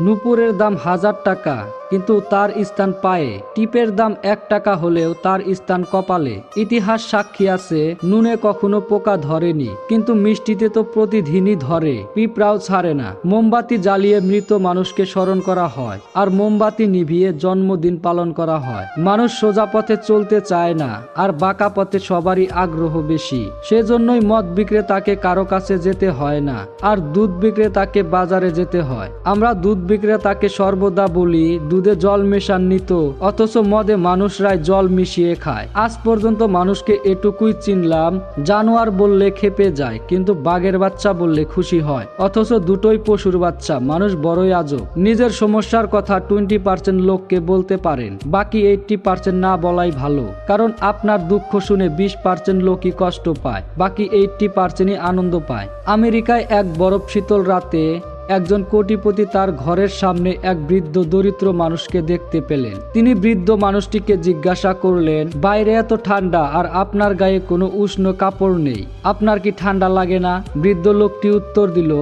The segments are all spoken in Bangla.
নুপুরের দাম হাজার টাকা। কিন্তু তার স্থান পায়ে। টিপের দাম এক টাকা হলেও তার স্থান কপালে। ইতিহাস সাক্ষী আছে, নুনে কখনো পোকা ধরেনি। কিন্তু মিষ্টিতে তো প্রতিদিনই ধরে, পিঁপড়াও ছাড়ে না। মোমবাতি জ্বালিয়ে মৃত মানুষকে স্মরণ করা হয়, আর মোমবাতি নিভিয়ে জন্মদিন পালন করা হয়। মানুষ সোজা পথে চলতে চায় না, আর বাঁকা পথে সবারই আগ্রহ বেশি। সেজন্যই মদ বিক্রেতাকে কারও কাছে যেতে হয় না, আর দুধ বিক্রেতাকে বাজারে যেতে হয়। আমরা দুধ বিক্রেতাকে সর্বদা বলি দুধে জল মেশান নিত অথচ মদে মানুষরাই জল মিশিয়ে খায়। আজ পর্যন্ত মানুষকে এটুকুই চিনলাম, জানোয়ার বললে খেপে যায়, কিন্তু বাঘের বাচ্চা বললে খুশি হয়। অথচ দুটোই পশুর বাচ্চা, মানুষ বড়ই আজব। নিজের সমস্যার কথা টোয়েন্টি পার্সেন্ট লোককে বলতে পারেন, বাকি এইটটি পার্সেন্ট না বলাই ভালো। কারণ আপনার দুঃখ শুনে বিশ পার্সেন্ট লোকই কষ্ট পায়, বাকি এইটটি পার্সেন্টই আনন্দ পায়। আমেরিকায় এক বরফ শীতল রাতে একজন কোটিপতি তার ঘরের সামনে এক বৃদ্ধ দরিদ্র মানুষকে দেখতে পেলেন। তিনি বৃদ্ধ মানুষটিকে জিজ্ঞাসা করলেন, বাইরে এত ঠান্ডা আর আপনার গায়ে কোনো উষ্ণ কাপড় নেই। আপনার কি ঠান্ডা লাগে না? বৃদ্ধ লোকটি উত্তর দিল,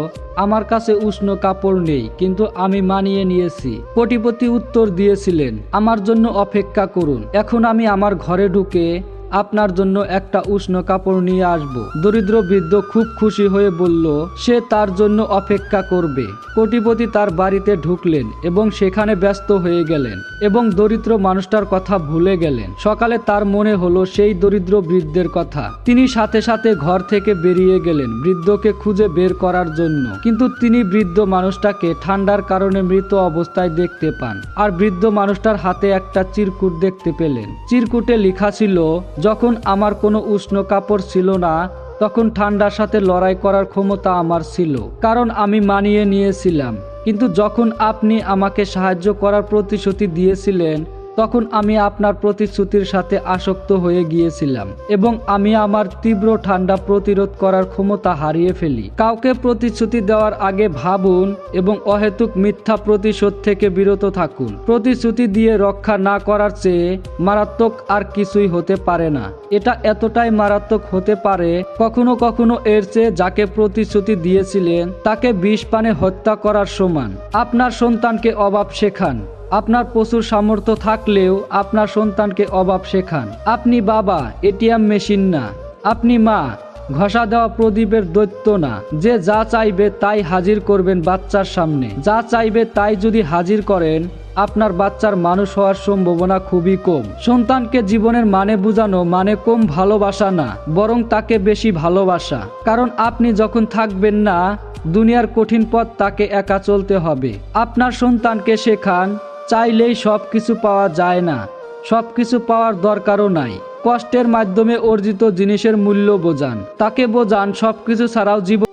আমার কাছে উষ্ণ কাপড় নেই, কিন্তু আমি মানিয়ে নিয়েছি। কোটিপতি উত্তর দিয়েছিলেন, আমার জন্য অপেক্ষা করুন। এখন আমি আমার ঘরে ঢুকে আপনার জন্য একটা উষ্ণ কাপড় নিয়ে আসব। দরিদ্র বৃদ্ধ খুব খুশি হয়ে বলল, সে তার জন্য অপেক্ষা করবে। কোটিপতি তার বাড়িতে ঢুকলেন এবং সেখানে ব্যস্ত হয়ে গেলেন এবং দরিদ্র মানুষটার কথা ভুলে গেলেন। সকালে তার মনে হলো সেই দরিদ্র বৃদ্ধের কথা। তিনি সাথে সাথে ঘর থেকে বেরিয়ে গেলেন বৃদ্ধকে খুঁজে বের করার জন্য। কিন্তু তিনি বৃদ্ধ মানুষটাকে ঠান্ডার কারণে মৃত অবস্থায় দেখতে পান। আর বৃদ্ধ মানুষটার হাতে একটা চিরকুট দেখতে পেলেন। চিরকুটে লেখা ছিল যখন আমার কোনো উষ্ণ কাপড় ছিল না, তখন ঠান্ডার সাথে লড়াই করার ক্ষমতা আমার ছিল, কারণ আমি মানিয়ে নিয়েছিলাম। কিন্তু যখন আপনি আমাকে সাহায্য করার প্রতিশ্রুতি দিয়েছিলেন তখন আমি আপনার প্রতিশ্রুতির সাথে আসক্ত হয়ে গিয়েছিলাম এবং আমি আমার তীব্র ঠান্ডা প্রতিরোধ করার ক্ষমতা হারিয়ে ফেলি। কাউকে প্রতিশ্রুতি দেওয়ার আগে ভাবুন এবং অহেতুক মিথ্যা প্রতিশোধ থেকে বিরত থাকুন। প্রতিশ্রুতি দিয়ে রক্ষা না করার চেয়ে মারাত্মক আর কিছুই হতে পারে না। এটা এতটাই মারাত্মক হতে পারে, কখনো কখনো এর চেয়ে যাকে প্রতিশ্রুতি দিয়েছিলেন তাকে বিষ পানে হত্যা করার সমান। আপনার সন্তানকে অভাব শেখান। আপনার প্রচুর সামর্থ্য থাকলেও আপনার সন্তানকে অভাব শেখান। আপনি বাবা, এটিএম মেশিন না। আপনি মা, ঘষা দেওয়া প্রদীপের দৈত্য না। যে যা চাইবে তাই হাজির করবেন বাচ্চার সামনে। যা চাইবে তাই যদি হাজির করেন, আপনার বাচ্চার মানুষ হওয়ার সম্ভাবনা খুবই কম। সন্তানকে জীবনের মানে বোঝানো মানে কম ভালোবাসা না, বরং তাকে বেশি ভালোবাসা। কারণ আপনি যখন থাকবেন না, দুনিয়ার কঠিন পথ তাকে একা চলতে হবে। আপনার সন্তানকে শেখান চাইলেই সব কিছু পাওয়া যায় না। সব কিছু পাওয়ার দরকারও নাই। কষ্টের মাধ্যমে অর্জিত জিনিসের মূল্য বোঝান। তাকে বোঝান, সব কিছু ছাড়াও জীবন